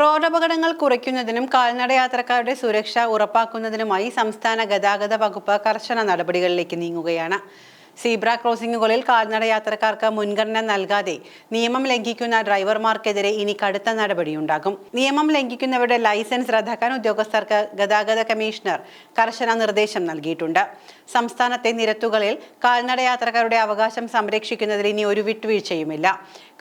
റോഡപകടങ്ങൾ കുറയ്ക്കുന്നതിനും കാൽനട യാത്രക്കാരുടെ സുരക്ഷ ഉറപ്പാക്കുന്നതിനുമായി സംസ്ഥാന ഗതാഗത വകുപ്പ് കർശന നടപടികളിലേക്ക് നീങ്ങുകയാണ്. സീബ്ര ക്രോസിംഗുകളിൽ കാൽനട യാത്രക്കാർക്ക് മുൻഗണന നൽകാതെ നിയമം ലംഘിക്കുന്ന ഡ്രൈവർമാർക്കെതിരെ ഇനി കടുത്ത നടപടിയുണ്ടാകും. നിയമം ലംഘിക്കുന്നവരുടെ ലൈസൻസ് റദ്ദാക്കാൻ ഉദ്യോഗസ്ഥർക്ക് ഗതാഗത കമ്മീഷണർ കർശന നിർദ്ദേശം നൽകിയിട്ടുണ്ട്. സംസ്ഥാനത്തെ നിരത്തുകളിൽ കാൽനട യാത്രക്കാരുടെ അവകാശം സംരക്ഷിക്കുന്നതിൽ ഇനി ഒരു വിട്ടുവീഴ്ചയുമില്ല.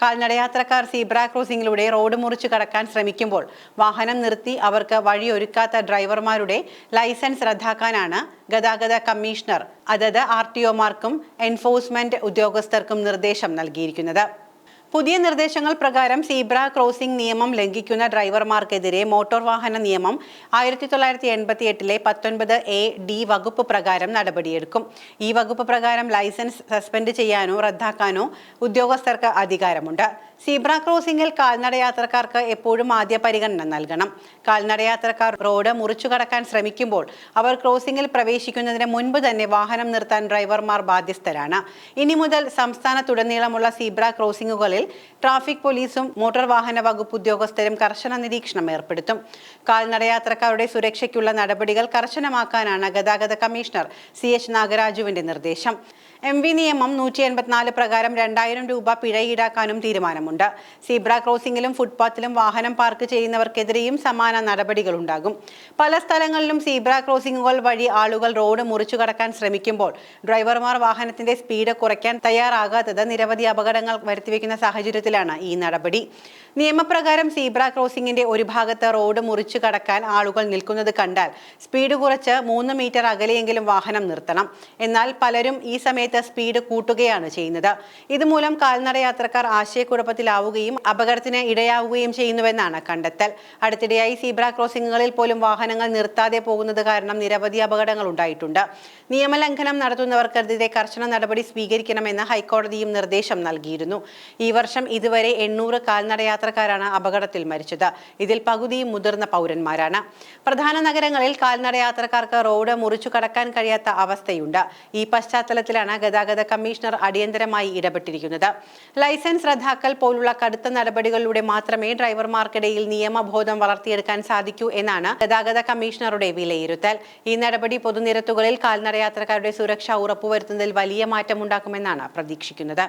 കാൽനട യാത്രക്കാർ സീബ്ര ക്രോസിംഗിലൂടെ റോഡ് മുറിച്ച് കടക്കാൻ ശ്രമിക്കുമ്പോൾ വാഹനം നിർത്തി അവർക്ക് വഴിയൊരുക്കാത്ത ഡ്രൈവർമാരുടെ ലൈസൻസ് റദ്ദാക്കാനാണ് ഗതാഗത കമ്മീഷണർ അതത് ആർ ടി ഒമാർക്കും എൻഫോഴ്സ്മെന്റ് ഉദ്യോഗസ്ഥർക്കും നിർദ്ദേശം നൽകിയിരിക്കുന്നത്. പുതിയ നിർദ്ദേശങ്ങൾ പ്രകാരം സീബ്ര ക്രോസിംഗ് നിയമം ലംഘിക്കുന്ന ഡ്രൈവർമാർക്കെതിരെ മോട്ടോർ വാഹന നിയമം ആയിരത്തി തൊള്ളായിരത്തി എൺപത്തി എട്ടിലെ പത്തൊൻപത് എ ഡി വകുപ്പ് പ്രകാരം നടപടിയെടുക്കും. ഈ വകുപ്പ് പ്രകാരം ലൈസൻസ് സസ്പെൻഡ് ചെയ്യാനോ റദ്ദാക്കാനോ ഉദ്യോഗസ്ഥർക്ക് അധികാരമുണ്ട്. സീബ്ര ക്രോസിംഗിൽ കാൽനടയാത്രക്കാർക്ക് എപ്പോഴും ആദ്യ പരിഗണന നൽകണം. കാൽനടയാത്രക്കാർ റോഡ് മുറിച്ചു കടക്കാൻ ശ്രമിക്കുമ്പോൾ അവർ ക്രോസിംഗിൽ പ്രവേശിക്കുന്നതിന് മുൻപ് തന്നെ വാഹനം നിർത്താൻ ഡ്രൈവർമാർ ബാധ്യസ്ഥരാണ്. ഇനി മുതൽ സംസ്ഥാനത്തുടനീളമുള്ള സീബ്ര ക്രോസിംഗുകളിൽ ട്രാഫിക് പോലീസും മോട്ടോർ വാഹന വകുപ്പ് ഉദ്യോഗസ്ഥരും കർശന നിരീക്ഷണം ഏർപ്പെടുത്തും. കാൽനട യാത്രക്കാരുടെ സുരക്ഷയ്ക്കുള്ള നടപടികൾ കർശനമാക്കാനാണ് ഗതാഗത കമ്മീഷണർ സി എച്ച് നാഗരാജുവിന്റെ നിർദ്ദേശം. എം വി നിയമം നൂറ്റി എൺപത്തിനാല് പ്രകാരം രണ്ടായിരം രൂപ പിഴ ഈടാക്കാനും തീരുമാനമുണ്ട്. സീബ്ര ക്രോസിംഗിലും ഫുട്പാത്തിലും വാഹനം പാർക്ക് ചെയ്യുന്നവർക്കെതിരെയും സമാന നടപടികളുണ്ടാകും. പല സ്ഥലങ്ങളിലും സീബ്ര ക്രോസിംഗുകൾ വഴി ആളുകൾ റോഡ് മുറിച്ചു കടക്കാൻ ശ്രമിക്കുമ്പോൾ ഡ്രൈവർമാർ വാഹനത്തിന്റെ സ്പീഡ് കുറയ്ക്കാൻ തയ്യാറാകാത്തത് നിരവധി അപകടങ്ങൾ വരുത്തിവെക്കുന്ന സാഹചര്യത്തിലാണ് ഈ നടപടി. നിയമപ്രകാരം സീബ്ര ക്രോസിംഗിന്റെ ഒരു ഭാഗത്ത് റോഡ് മുറിച്ചു കടക്കാൻ ആളുകൾ നിൽക്കുന്നത് കണ്ടാൽ സ്പീഡ് കുറച്ച് മൂന്ന് മീറ്റർ അകലെയെങ്കിലും വാഹനം നിർത്തണം. എന്നാൽ പലരും ഈ സമയത്ത് സ്പീഡ് കൂട്ടുകയാണ് ചെയ്യുന്നത്. ഇതുമൂലം കാൽനട യാത്രക്കാർ ആശയക്കുഴപ്പത്തിലാവുകയും അപകടത്തിന് ഇടയാവുകയും ചെയ്യുന്നുവെന്നാണ് കണ്ടെത്തൽ. അടുത്തിടെയായി സീബ്ര ക്രോസിംഗുകളിൽ പോലും വാഹനങ്ങൾ നിർത്താതെ പോകുന്നത് കാരണം നിരവധി അപകടങ്ങൾ ഉണ്ടായിട്ടുണ്ട്. നിയമലംഘനം നടത്തുന്നവർക്കെതിരെ കർശന നടപടി സ്വീകരിക്കണമെന്ന് ഹൈക്കോടതിയും നിർദ്ദേശം നൽകിയിരുന്നു. ഈ വർഷം ഇതുവരെ എണ്ണൂറ് കാൽനട യാത്രക്കാരാണ് അപകടത്തിൽ മരിച്ചത്. ഇതിൽ പകുതിയും മുതിർന്ന പൗരന്മാരാണ്. പ്രധാന നഗരങ്ങളിൽ കാൽനട യാത്രക്കാർക്ക് റോഡ് മുറിച്ചു കടക്കാൻ കഴിയാത്ത അവസ്ഥയുണ്ട്. ഈ പശ്ചാത്തലത്തിലാണ് ഗതാഗത കമ്മീഷണർ അടിയന്തരമായി ഇടപെട്ടിരിക്കുന്നത്. ലൈസൻസ് റദ്ദാക്കൽ പോലുള്ള കടുത്ത നടപടികളിലൂടെ മാത്രമേ ഡ്രൈവർമാർക്കിടയിൽ നിയമബോധം വളർത്തിയെടുക്കാൻ സാധിക്കൂ എന്നാണ് ഗതാഗത കമ്മീഷണറുടെ വിലയിരുത്തൽ. ഈ നടപടി പൊതുനിരത്തുകളിൽ കാൽനടയാത്രക്കാരുടെ സുരക്ഷ ഉറപ്പുവരുത്തുന്നതിൽ വലിയ മാറ്റമുണ്ടാക്കുമെന്നാണ് പ്രതീക്ഷിക്കുന്നത്.